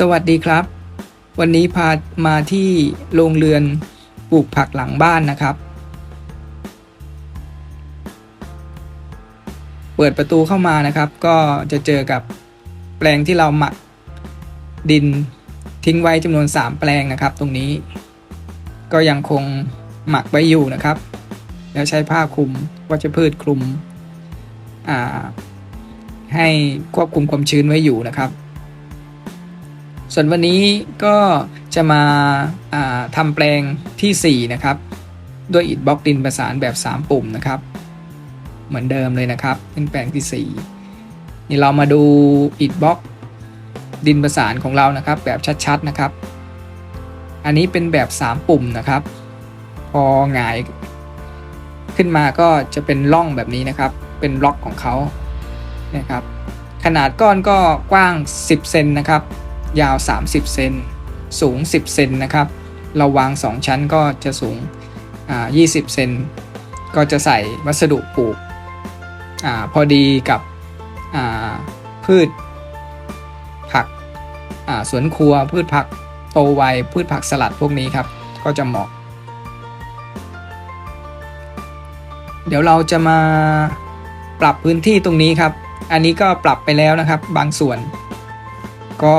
สวัสดีครับ วันนี้พามาที่โรงเรือนปลูกผักหลังบ้านนะครับ เปิดประตูเข้ามานะครับ ก็จะเจอกับแปลงที่เราหมักดินทิ้งไว้จำนวน 3 แปลงนะครับ ตรงนี้ ก็ยังคงหมักไว้อยู่นะครับ แล้วใช้ผ้าคลุมวัชพืชคลุมให้ควบคุมความชื้นไว้อยู่นะครับ ส่วนวันนี้ก็จะมาาทำแปลงที่ 4 นะครับ ด้วยอิฐบล็อกดินประสานแบบ 3 ปุ่มนะครับ เหมือนเดิมเลยนะครับ เป็นแปลงที่ 4 นี่เรามาดูอิฐบล็อกดินประสานของเรานะครับ แบบชัดๆนะครับ อันนี้เป็นแบบ 3 ปุ่มนะครับ พอหงายขึ้นมาก็จะเป็นร่องแบบนี้นะครับ เป็นล็อกของเขานะครับ ขนาดก้อนก็กว้าง 10 เซนนะครับ ยาว 30 เซน สูง 10 เซนนะครับ เราวาง 2 ชั้นก็จะสูง 20 เซน ก็จะใส่วัสดุปลูกอพอดีกับพืชผักสวนครัว พืชผักโตไว พืชผักสลัดพวกนี้ครับ ก็จะเหมาะ เดี๋ยวเราจะมาปรับพื้นที่ตรงนี้ครับ อันนี้ก็ปรับไปแล้วนะครับ บางส่วน ก็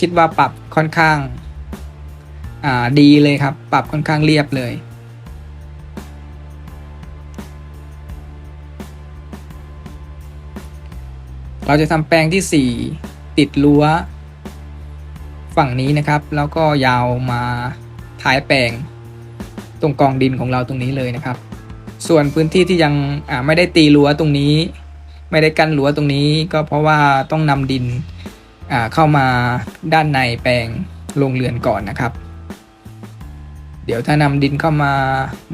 คิดว่าปรับค่อนข้างดีเลยครับ ปรับค่อนข้างเรียบเลย เราจะทำแปลงที่ 4 ติดรั้ว ฝั่งนี้นะครับ แล้วก็ยาวมาท้ายแปลงตรงกองดินของเราตรงนี้เลยนะครับ ส่วนพื้นที่ที่ยังไม่ได้ตีรั้วตรงนี้ ไม่ได้กั้นรั้วตรงนี้ ก็เพราะว่าต้องนำดิน เข้ามาด้านในแปลงโรงเรือนก่อนนะครับ เดี๋ยวถ้านำดินเข้ามา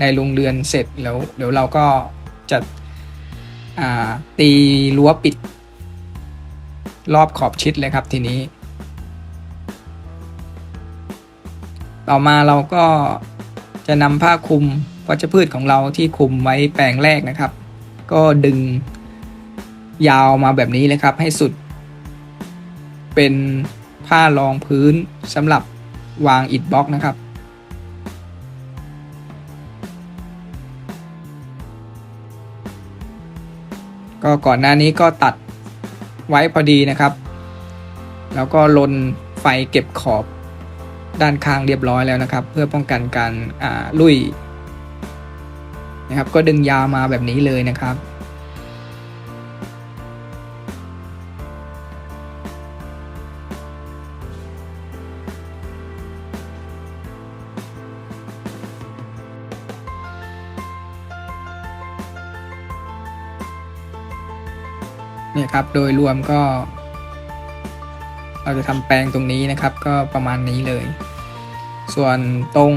ในโรงเรือนเสร็จแล้วเดี๋ยวเราก็จะตีรั้วปิด รอบขอบชิดเลยครับทีนี้ ต่อมาเราก็จะนำผ้าคลุมวัชพืชของเราที่คลุมไว้แปลงแรกนะครับ ก็ดึงยาวมาแบบนี้เลยครับให้สุด เป็นผ้ารองพื้นสำหรับวางอิฐบล็อกนะครับ ก็ก่อนหน้านี้ก็ตัดไว้พอดีนะครับ แล้วก็ลนไฟเก็บขอบด้านข้างเรียบร้อยแล้วนะครับ เพื่อป้องกันการลุยนะครับ ก็ดึงยาวมาแบบนี้เลยนะครับ เนี่ยครับโดยรวมก็ เราจะทำแปลงตรงนี้นะครับ ก็ประมาณนี้เลย ส่วนตรง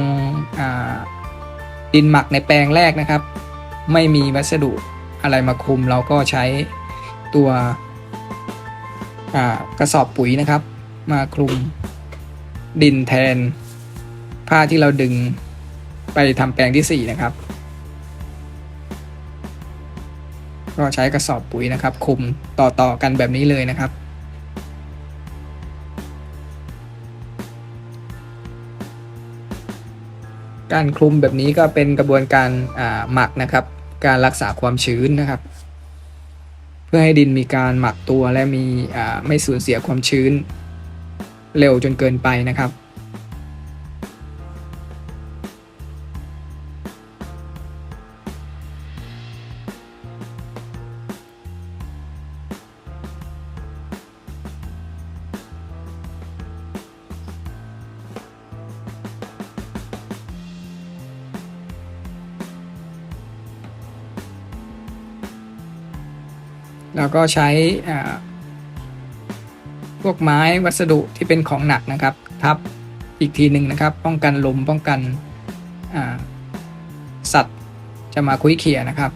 ดินหมักในแปลงแรกนะครับ ไม่มีวัสดุอะไรมาคุม เราก็ใช้ตัวกระสอบปุ๋ยนะครับ มาคลุมดินแทนผ้าที่เราดึงไปทำแปลงที่ 4 นะครับ ก็ใช้กระสอบปุ๋ยนะครับ คุมต่อๆกันแบบนี้เลยนะครับการคลุมแบบนี้ก็เป็นกระบวนการหมักนะครับ การรักษาความชื้นนะครับ เพื่อให้ดินมีการหมักตัวและมีไม่สูญเสียความชื้น เร็วจนเกินไปนะครับ แล้วก็ใช้พวกไม้วัสดุที่เป็นของหนักนะครับทับอีกทีหนึ่งนะครับ ป้องกันลมป้องกันสัตว์จะมาคุยเขี่ยนะครับ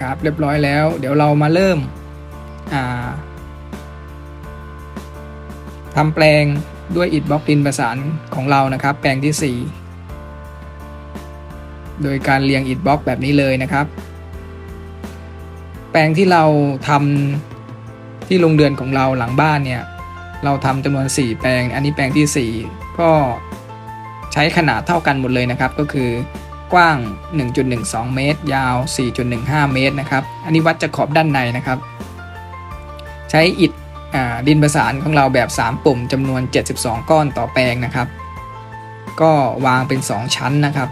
ครับเรียบร้อยแล้ว เดี๋ยวเรามาเริ่มทำแปลงด้วยอิฐบล็อกดินประสานของเรานะครับ แปลงที่ 4 โดยการเรียงอิฐบล็อกแบบนี้เลยนะครับ แปลงที่เราทำที่โรงเรือนของเราหลังบ้านเนี่ย เราทำจำนวน 4 แปลง อันนี้แปลงทีสี่ 4 ก็ใช้ขนาดเท่ากันหมดเลยนะครับ ก็คือกว้าง 1.12 เมตร ยาว 4.15 เมตรนะครับ อันนี้วัดจากขอบด้านในนะครับ ใช้อิฐดินประสานของเราแบบ 3 ปุ่มจำนวน 72 ก้อนต่อแปลงนะครับ ก็วางเป็น 2 ชั้นนะครับ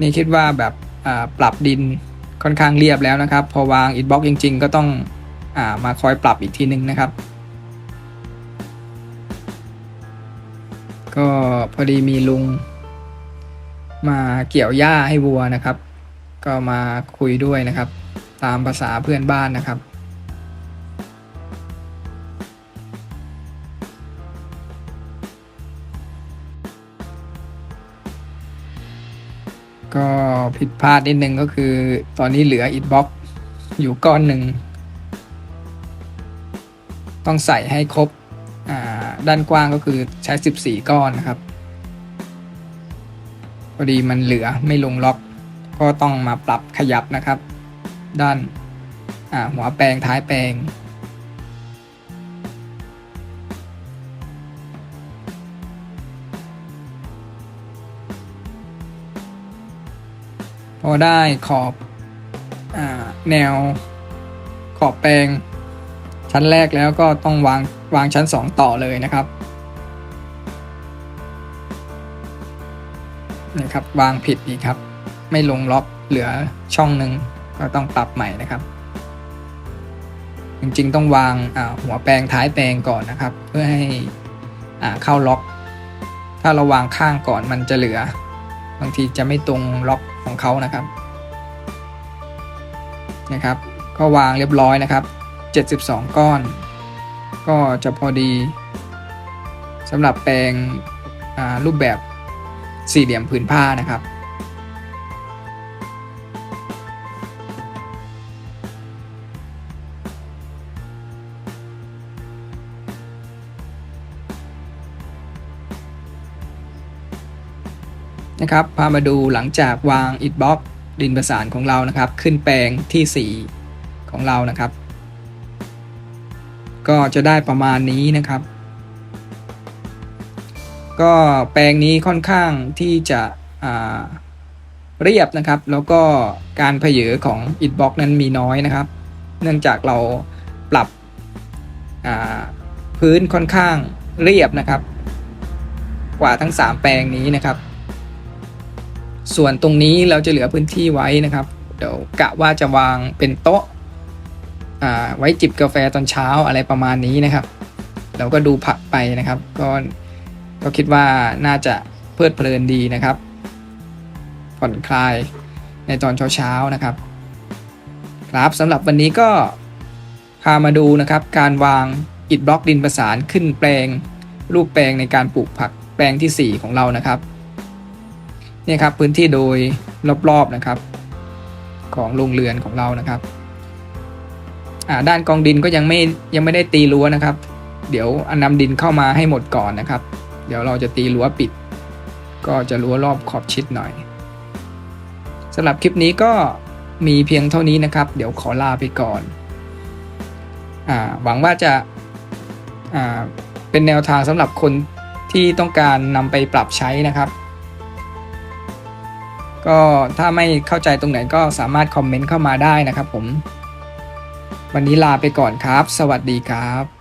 นี่คิดว่าแบบปรับดินค่อนข้างเรียบแล้วนะครับ พอวางอิฐบล็อกจริง ๆ ก็ต้องอามาคอยปรับอีกทีนึงนะครับ ก็พอดีมีลุง มาเกี่ยวหญ้าให้วัวนะครับ ก็มาคุยด้วยนะครับ ตามภาษาเพื่อนบ้านนะครับ ก็ผิดพลาดนิดนึงก็คือ ตอนนี้เหลืออิฐบล็อกอยู่ก้อนหนึ่ง ต้องใส่ให้ครบด้านกว้างก็คือใช้ 14 ก้อนนะครับพอดีมันเหลือไม่ลงล็อก ก็ต้องมาปรับขยับนะครับ ด้านหัวแปลงท้ายแปลง อได้ขอบอแนวขอบแปลง ชั้นแรกแล้วก็ต้องวางวางชั้น 2 ต่อเลยนะครับนี่ครับ วางผิดอีกครับ ไม่ลงล็อกเหลือช่องหนึ่งก็ต้องปรับใหม่นะครับ จริงๆต้องวางาหัวแปลงท้ายแปลงก่อนนะครับ เพื่อให้เข้าล็อก ถ้าเราวางข้างก่อนมันจะเหลือ บางทีจะไม่ตรงล็อกของเขานะครับนะครับ ก็วางเรียบร้อยนะครับ 72 ก้อน ก็จะพอดีสำหรับแปลงรูปแบบสี่เหลี่ยมผืนผ้านะครับ นะครับ พามาดูหลังจากวางอิฐบล็อกดินประสานของเรานะครับ ขึ้นแปลงที่ 4 ของเรานะครับ ก็จะได้ประมาณนี้นะครับ ก็แปลงนี้ค่อนข้างที่จะเรียบนะครับ แล้วก็การเพเยอของอิฐบล็อกนั้นมีน้อยนะครับ เนื่องจากเราปรับพื้นค่อนข้างเรียบนะครับ กว่าทั้ง 3 แปลงนี้นะครับ ส่วนตรงนี้เราจะเหลือพื้นที่ไว้นะครับ เดี๋ยวกะว่าจะวางเป็นโต๊ะไว้จิบกาแฟตอนเช้าอะไรประมาณนี้นะครับ เราก็ดูผักไปนะครับ ก็ก็คิดว่าน่าจะเพลิดเพลินดีนะครับ ผ่อนคลายในตอนเช้าๆนะครับ ครับสำหรับวันนี้ก็พามาดูนะครับ การวางอิฐบล็อกดินประสานขึ้นแปลง รูปแปลงในการปลูกผักแปลงทีสี่4 ของเรานะครับ นี่ครับพื้นที่โดยรอบๆนะครับ ของโรงเรือนของเรานะครับด้านกองดินก็ยังไม่ยังไม่ได้ตีรั้วนะครับ เดี๋ยวอนนำดินเข้ามาให้หมดก่อนนะครับ เดี๋ยวเราจะตีรั้วปิด ก็จะรั้วรอบขอบชิดหน่อยสำหรับคลิปนี้ก็มีเพียงเท่านี้นะครับ เดี๋ยวขอลาไปก่อนอหวังว่าจะาเป็นแนวทางสำหรับคนที่ต้องการนำไปปรับใช้นะครับ ก็ถ้าไม่เข้าใจตรงไหนก็สามารถคอมเมนต์เข้ามาได้นะครับผม วันนี้ลาไปก่อนครับ สวัสดีครับ